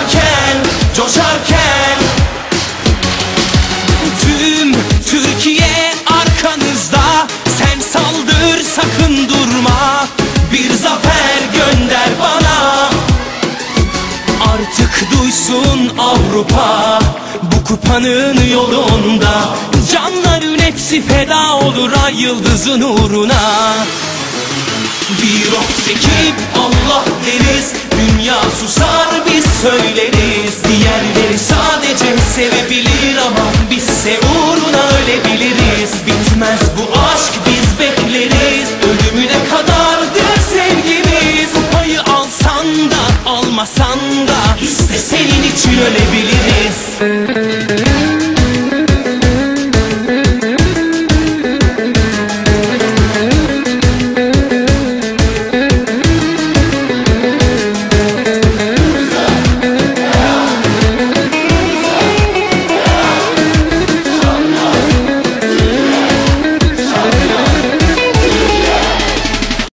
coşarken Coşarken. Tüm Türkiye arkanızda Sen saldır sakın durma. Bir zafer gönder bana. Artık duysun Avrupa Bu kupanın yolunda. Canların hepsi feda olur ay yıldızın uğruna. Bir ok çekip söyleriz. Diğerleri sadece sevebilir ama Bizse uğruna ölebiliriz. Bitmez bu aşk biz bekleriz. Ölümüne kadardır sevgimiz? Payı alsan da almasan da Biz senin için ölebiliriz